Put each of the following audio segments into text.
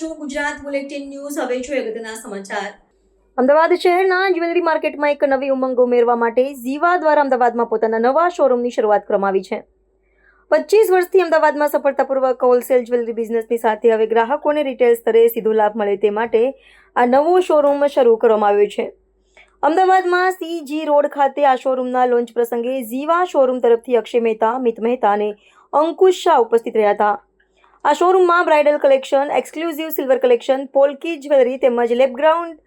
છો? Gujarat bulletin news, હવે જોઈએ અગત્યના સમાચાર. અમદાવાદ શહેરના જ્વેલરી માર્કેટમાં એક નવી ઉમંગ ઉમેરવા માટે ઝીવા દ્વારા અમદાવાદમાં પોતાના નવા શોરૂમની શરૂઆત કરવામાં આવી છે. પચીસ વર્ષથી અમદાવાદમાં સફળતાપૂર્વક હોલસેલ જ્વેલરી બિઝનેસની સાથે હવે ગ્રાહકોને રિટેલ સ્તરે સીધો લાભ મળે તે માટે આ નવો શોરૂમ શરૂ કરવામાં આવ્યો છે. અમદાવાદમાં સીજી રોડ ખાતે આ શોરૂમના લોન્ચ પ્રસંગે ઝીવા શોરૂમ તરફથી અક્ષય મહેતા, મિત મહેતા અને અંકુશ શાહ ઉપસ્થિત રહ્યા હતા. આ શોરૂમમાં bridal collection exclusive silver collection, polki jewellery તેમજ લેપગ્રાઉન્ડ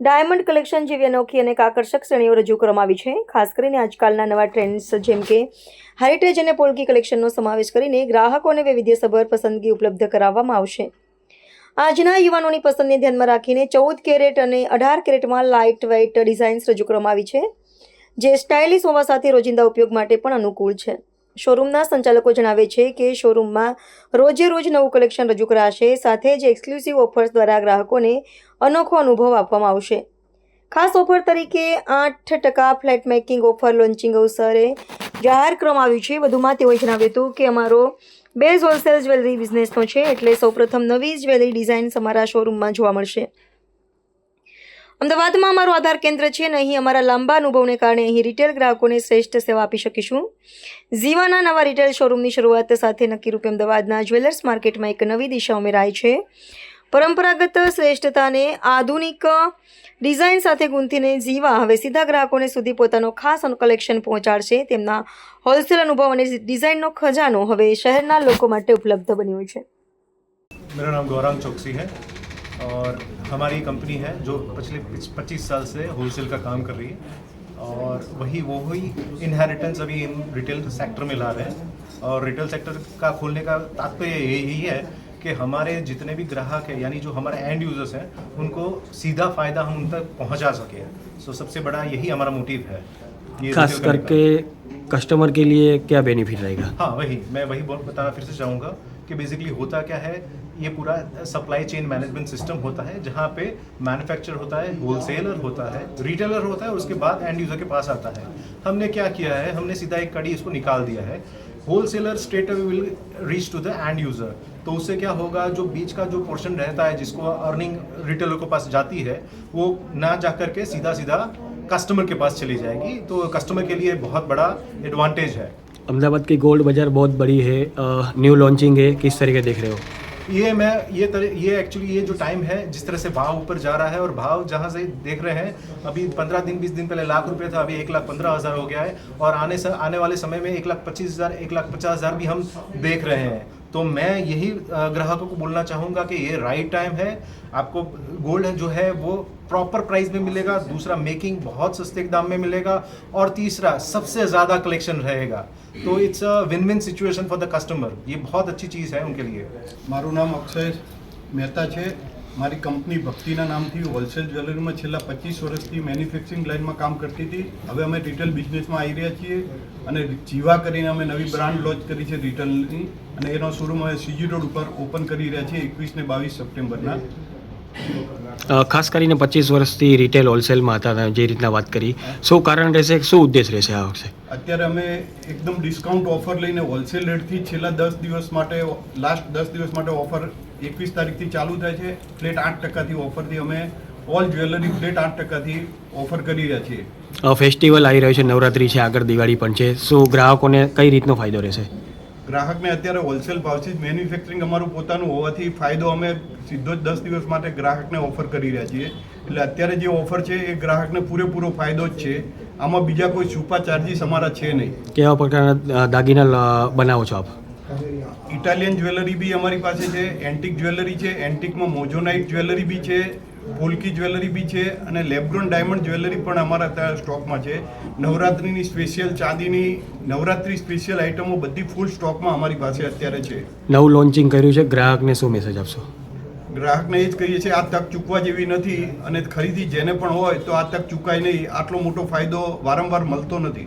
ડાયમંડ કલેક્શન જેવી અનોખી અને આકર્ષક શ્રેણીઓ રજૂ કરવામાં આવી છે. ખાસ કરીને આજકાલના નવા ટ્રેન્ડ્સ જેમ કે હેરિટેજ અને પોલકી કલેક્શનનો સમાવેશ કરીને ગ્રાહકોને વૈવિધ્યસભર પસંદગી ઉપલબ્ધ કરાવવામાં આવશે. આજના યુવાનોની પસંદને ધ્યાનમાં રાખીને ચૌદ કેરેટ અને અઢાર કેરેટમાં લાઇટ વેઇટ ડિઝાઇન્સ રજૂ કરવામાં આવી છે, જે સ્ટાઇલિશ હોવા સાથે રોજિંદા ઉપયોગ માટે પણ અનુકૂળ છે. શોરૂમના સંચાલકો જણાવે છે કે શોરૂમમાં રોજે રોજ નવું કલેક્શન રજૂ કરાશે, સાથે જ એક્સક્લુસિવ ઓફર્સ દ્વારા ગ્રાહકોને અનોખો અનુભવ આપવામાં આવશે. ખાસ ઓફર તરીકે આઠ ટકા ફ્લેટ મેકિંગ ઓફર લોન્ચિંગ અવસરે જાહેર કરવામાં આવ્યું છે. વધુમાં તેઓએ જણાવ્યું હતું કે અમારો બેઝ હોલસેલ જ્વેલરી બિઝનેસનો છે, એટલે સૌપ્રથમ નવી જ્વેલરી ડિઝાઇન્સ અમારા શોરૂમમાં જોવા મળશે. અમદાવાદમાં અમારું આધાર કેન્દ્ર છે અને અહીં અમારા લાંબા અનુભવને કારણે અહીં રિટેલ ગ્રાહકોને શ્રેષ્ઠ સેવા આપી શકીશું. ઝીવાના નવા રિટેલ શોરૂમની શરૂઆત સાથે નક્કી રૂપે અમદાવાદના જ્વેલર્સ માર્કેટમાં એક નવી દિશા ઉમેરાય છે. પરંપરાગત શ્રેષ્ઠતાને આધુનિક ડિઝાઇન સાથે ગુંથીને ઝીવા હવે સીધા ગ્રાહકોને સુધી પોતાનો ખાસ કલેક્શન પહોંચાડશે. તેમના હોલસેલ અનુભવ અને ડિઝાઇનનો ખજાનો હવે શહેરના લોકો માટે ઉપલબ્ધ બન્યો છે. મેરા નામ ગૌરાંગ ચોકસી હૈ. और हमारी कंपनी है जो पिछले पच्चीस साल से होलसेल का काम कर रही है। और वही वो ही इनहेरिटेंस अभी हम रिटेल सेक्टर में ला रहे हैं। और रिटेल सेक्टर का खोलने का तात्पर्य यही है कि हमारे जितने भी ग्राहक हैं यानी जो हमारे एंड यूज़र्स हैं उनको सीधा फ़ायदा हम उन तक पहुँचा सके सो सबसे बड़ा यही हमारा मोटिव है। खास। करके कस्टमर के लिए क्या बेनिफिट रहेगा? हाँ वही। मैं वही बोल बताना फिर से चाहूँगा कि बेसिकली होता क्या है? ये पूरा सप्लाई चेन मैनेजमेंट सिस्टम होता है, जहाँ पे मैन्युफैक्चर होता है होलसेलर होता है रिटेलर होता है, और उसके बाद एंड यूज़र के पास आता है। हमने क्या किया है? हमने सीधा एक कड़ी इसको निकाल दिया है। Wholesaler straight away will reach to the end user तो उससे क्या होगा? जो बीच का जो पोर्शन रहता है, जिसको अर्निंग रिटेलर के पास जाती है, वो ना जा करके सीधा सीधा कस्टमर के पास चली जाएगी। तो कस्टमर के लिए बहुत बड़ा एडवांटेज है। अहमदाबाद की गोल्ड बाज़ार बहुत बड़ी है। न्यू लॉन्चिंग है। किस तरीके देख रहे हो? ये मैं, ये तरह ये एक्चुअली ये जो टाइम है, जिस तरह से भाव ऊपर जा रहा है और भाव जहाँ से देख रहे हैं, अभी पंद्रह दिन, बीस दिन पहले लाख रुपए था, अभी एक लाख पंद्रह हज़ार हो गया है और आने से, आने वाले समय में एक लाख पच्चीस हज़ार, एक लाख पचास हज़ार भी हम देख रहे हैं। तो मैं यही ग्राहकों को बोलना चाहूँगा कि ये राइट टाइम है। आपको गोल्ड जो है, वो प्रॉपर प्राइस में मिलेगा, दूसरा मेकिंग बहुत सस्ते दाम में मिलेगा और तीसरा सबसे ज़्यादा कलेक्शन रहेगा। तो it's a win win situation for the customer ये बहुत अच्छी चीज़ है उनके लिए। मारू नाम अक्षय मेहता है મારી કંપની ભક્તિના નામથી હોલસેલ જ્વેલરીમાં છેલ્લા પચીસ વર્ષથી મેન્યુફેક્ચરિંગ લાઇનમાં કામ કરતી હતી. હવે અમે રિટેલ બિઝનેસમાં આવી રહ્યા છીએ અને જીવા કરીને અમે નવી બ્રાન્ડ લોન્ચ કરી છે રિટેલની અને એનો શોરૂમ અમે સીજી રોડ ઉપર ઓપન કરી રહ્યા છીએ એકવીસ ને બાવીસ સપ્ટેમ્બરના. ખાસ કરીને પચીસ વર્ષથી રિટેલ હોલસેલમાં હતા જે રીતના વાત કરી. શું કારણ રહેશે શું ઉદ્દેશ રહેશે આ વખતે અત્યારે અમે એકદમ ડિસ્કાઉન્ટ ઓફર લઈને હોલસેલ રેટથી છેલ્લા દસ દિવસ માટે લાસ્ટ દસ દિવસ માટે ઓફર એકવીસ તારીખથી ચાલુ થાય છે. ફ્લેટ આઠ ટકાથી ઓફરથી અમે ઓલ જ્વેલરી ફ્લેટ આઠ ટકાથી ઓફર કરી રહ્યા છીએ. ફેસ્ટિવલ આવી રહ્યો છે. નવરાત્રી છે આગળ દિવાળી પણ છે. શું ગ્રાહકોને કઈ રીતનો ફાયદો રહેશે? ગ્રાહકને અત્યારે હોલસેલ ભાવથી જ મેન્યુફેક્ચરિંગ અમારું પોતાનું હોવાથી ફાયદો અમે સીધો જ દસ દિવસ માટે ગ્રાહકને ઓફર કરી રહ્યા છીએ. એટલે અત્યારે જે ઓફર છે એ ગ્રાહકને પૂરેપૂરો ફાયદો જ છે. આમાં બીજા કોઈ છુપા ચાર્જીસ અમારા છે નહીં. કેવા પ્રકારના દાગીના બનાવો છો આપ? ઇટાલિયન જ્વેલરી બી અમારી પાસે છે એન્ટિક જ્વેલરી છે એન્ટિકમાં મોજોનાઇટ જ્વેલરી બી છે ફોલકી જ્વેલરી બી છે અને લેબ્રોન ડાયમંડ જ્વેલરી પણ અમારા ત્યાં સ્ટોકમાં છે. નવરાત્રિની સ્પેશિયલ ચાંદીની નવરાત્રિ સ્પેશિયલ આઇટમો બધી ફૂલ સ્ટોકમાં અમારી પાસે અત્યારે છે. નવું લોન્ચિંગ કર્યું છે ગ્રાહકને શું મેસેજ આપશો? ગ્રાહકને એ જ કહીએ છીએ આ તક ચૂકવા જેવી નથી અને ખરીદી જેને પણ હોય તો આ તક ચૂકાય નહીં. આટલો મોટો ફાયદો વારંવાર મળતો નથી.